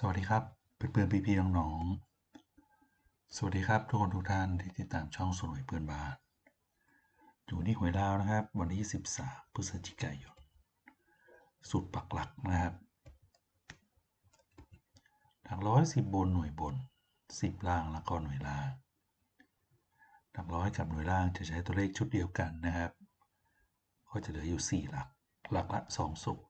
สวัสดีครับเพื่อนๆพี่ๆน้องๆสวัสดีครับทุกคนทุกท่านที่ติดตามช่องสวยเพื่อนบ้านอยู่ที่หวยดาวนะครับ วันที่ 13 พฤศจิกายนสุดปักหลักนะครับหลักร้อยสิบบนหน่วยบนสิบล่างแล้วก็หน่วยล่างหลักร้อยกับหน่วยล่างจะใช้ตัวเลขชุดเดียวกันนะครับ ก็จะเหลืออยู่ 4 หลัก หลักละ2สูตร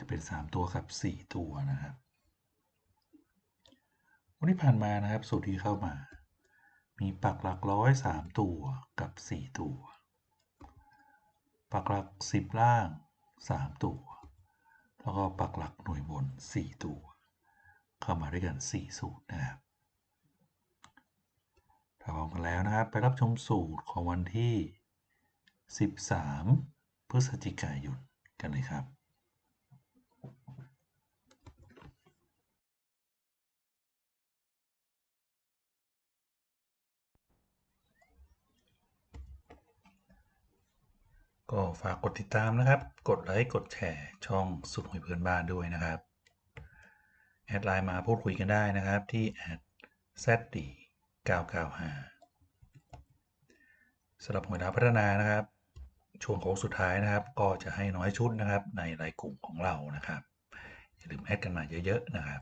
จะ เป็น 3 ตัวกับ 4 ตัวนะครับ วันที่ผ่านมานะครับสูตรที่เข้ามา มีปักหลักร้อย3ตัวกับ 4 ตัว ปักหลัก 10 ล่าง 3 ตัว แล้วก็ปักหลักหน่วยบน 4 ตัว เข้ามาด้วยกัน 4 สูตรนะครับถ้าพร้อมกันแล้วนะครับ ไปรับชมสูตรของวันที่ 13 พฤศจิกายนกันเลยครับ ก็ฝากกดติดตามนะครับ กดไลค์ กดแชร์ช่องสุดหวยเพื่อนบ้านด้วยนะครับ แอดไลน์มาพูดคุยกันได้นะครับที่แอด zd 995สำหรับหวยดาวพัฒนานะครับ ช่วงโค้งสุดท้ายนะครับ ก็จะให้น้อยชุดนะครับในรายกลุ่มของเรานะครับ อย่าลืมแอดกันมาเยอะๆนะครับ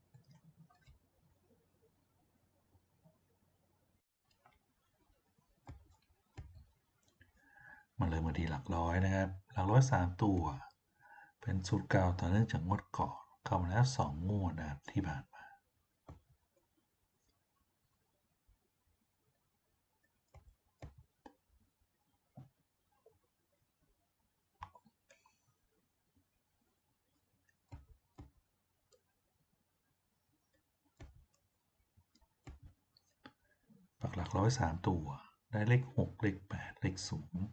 มาเลยมาที่หลักร้อยนะครับ หลักร้อยสามตัว เป็นสูตรเก่าต่อเนื่องจากงวดก่อนเข้ามาแล้วสองงวดนะครับที่ผ่านมา ปักหลักร้อยสามตัว ได้เลขหกเลขแปดเลขศูนย์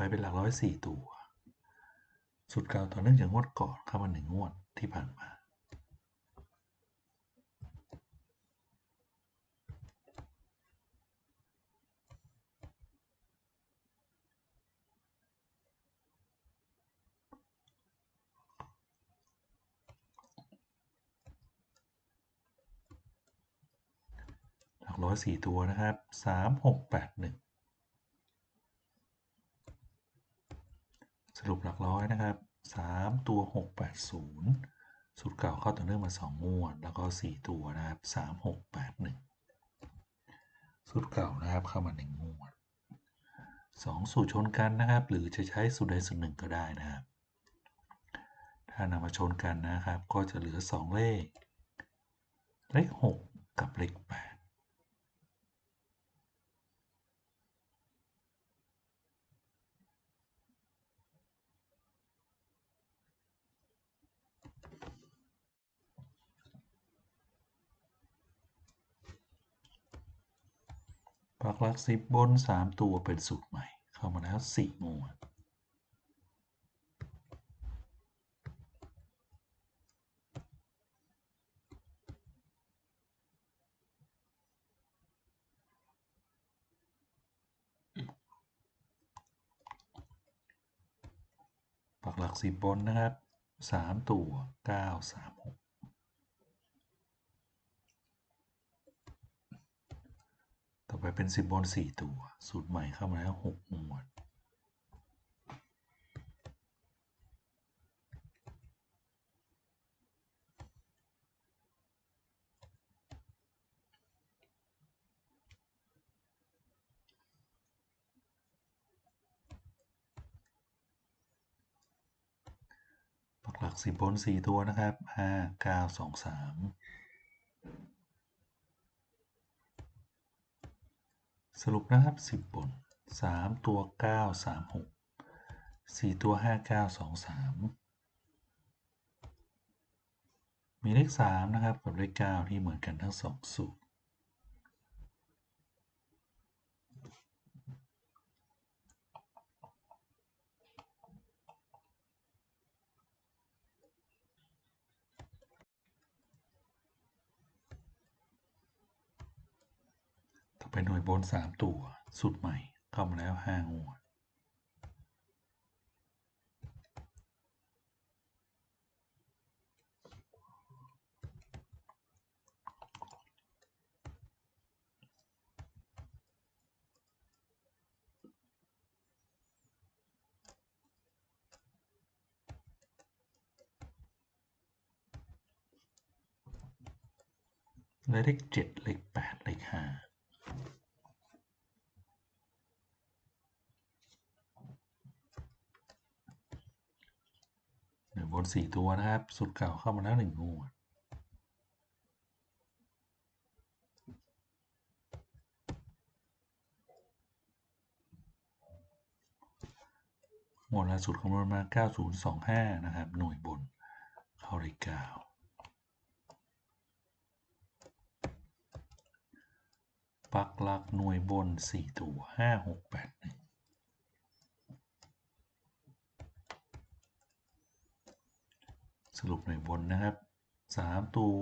ไปเป็นหลักร้อยสี่ตัว สุดเก่าต่อเนื่องจากงวดก่อนเข้ามาหนึ่งงวดที่ผ่านมา หลักร้อยสี่ตัวนะครับสามหกแปดหนึ่ง รุปหลักร้อยนะครับ 3 ตัว 680 สูตรเก่าเข้าต่อเนื่องมา 2 งวด แล้วก็ 4 ตัวนะครับ 3681 สูตรเก่านะครับเข้ามา1งวด 2 สูตรชนกันนะครับ หรือจะใช้สูตรใดสูตรหนึ่งก็ได้นะครับ ถ้านำมาชนกันนะครับ ก็จะเหลือ 2 เลข เลข 6 กับเลข 8 พักลักสิบบนสามตัวเป็นสูตรใหม่ เข้ามาแล้วสี่หมวดปักหลักสิบบนนะครับสามตัวเก้าสามหก ไปเป็นสิบบนสี่ตัว สูตรใหม่เข้ามาแล้วหกหมวด ปักหลักลักสิบบนสี่ตัวนะครับห้าเก้าสองสาม สรุปนะครับ 10บบนสามตัว 9 36 4 ตัว 59 23 มีเลข 3 นะครับ กับเลข 9 ที่เหมือนกันทั้ง 2 สูตร หน่วยบน3ตัว สุดใหม่เข้ามาแล้ว5งวเลขเจ็ดเลขแปดเลขห้า นึ่งบนสี่ตัวนะครับสุดเก่าเข้ามาแล้วหนึ่งงวดหมวดล่าสุดคำนวณมา 9025 นะครับ หน่วยบน เข้าเลขเก้าปักหลักหน่วยบน 4 ตัว 5 6 8 1 สรุปหน่วยบนนะครับ 3 ตัว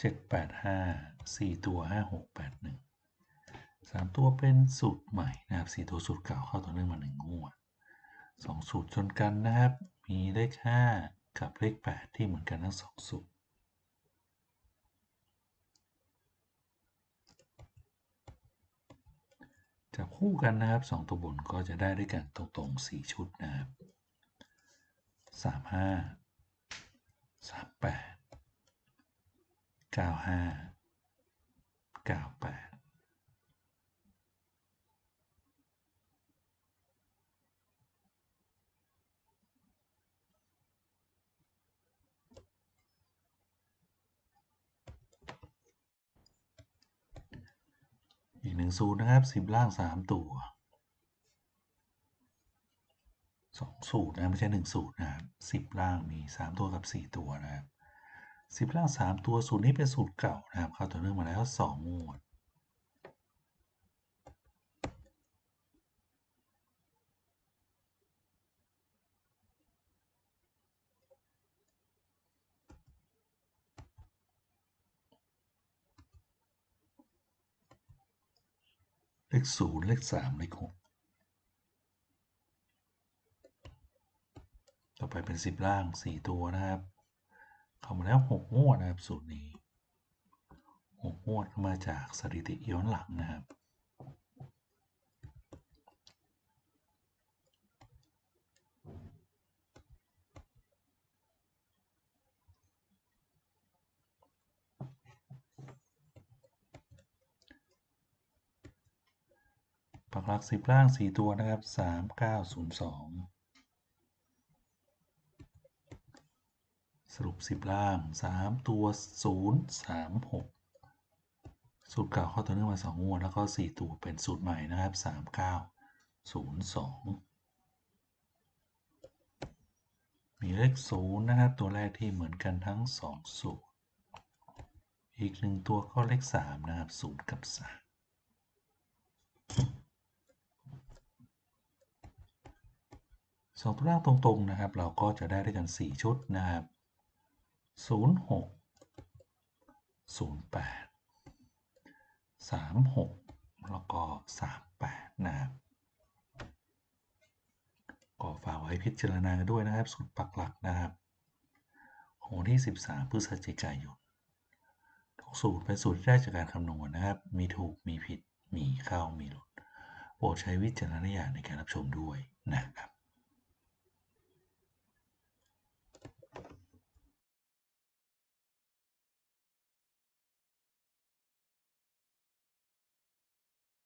7 8 5 4 ตัว 5 6 8 1 3 ตัวเป็นสูตรใหม่นะครับ 4 ตัวสูตรเก่าเข้าต่อเนื่องมา 1 งวด 2 สูตรชนกันนะครับ มีเลข 5 กับเลข 8 ที่เหมือนกันทั้ง 2 สูตรจับคู่กันนะครับสองตัวบนก็จะได้ด้วยกันตรงๆสี่ชุดนะครับสามห้า สามแปดเก้าห้าเก้าแปดอีกหนึ่งสูตรนะครับสิบล่างสามตัว สองสูตรนะไม่ใช่หนึ่งสูตรนะครับสิบล่างมีสามตัวกับสี่ตัวนะครับสิบล่างสามตัวสูตรนี้เป็นสูตรเก่านะครับเข้าต่อเนื่องมาแล้วสองงวดเลขศูนย์เลขสามเลขหก ต่อไปเป็นสิบล่างสี่ตัวนะครับ เข้ามาแล้วหกงวดนะครับ สูตรนี้หกงวดมาจากสถิติย้อนหลังนะครับ ปักหลักสิบล่างสี่ตัวนะครับสามเก้าศูนย์สอง สรุปสิบล่างสามตัวศูนย์สามหกสูตรเก่าเข้าต่อเนื่องมาสองงวด แล้วก็สี่ตัวเป็นสูตรใหม่นะครับสามเก้าศูนย์สองมีเลขศูนย์นะครับ ตัวแรกที่เหมือนกันทั้งสองสูตร อีกหนึ่งตัวก็เลขสามนะครับศูนย์กับสามสองตัวล่างตรงๆนะครับ เราก็จะได้ด้วยกัน 4 ชุดนะครับ 06 08 36แล้วก็38นะครับก็ฝากไว้พิจารณาด้วยนะครับสุดปักหลักนะครับของที่ 13 พฤศจิกายนทุกสูตรเป็นสูตรที่ได้จากการคำนวณนะครับ มีถูกมีผิดมีเข้ามีหลุดโปรดใช้วิจารณญาณในการรับชมด้วยนะครับ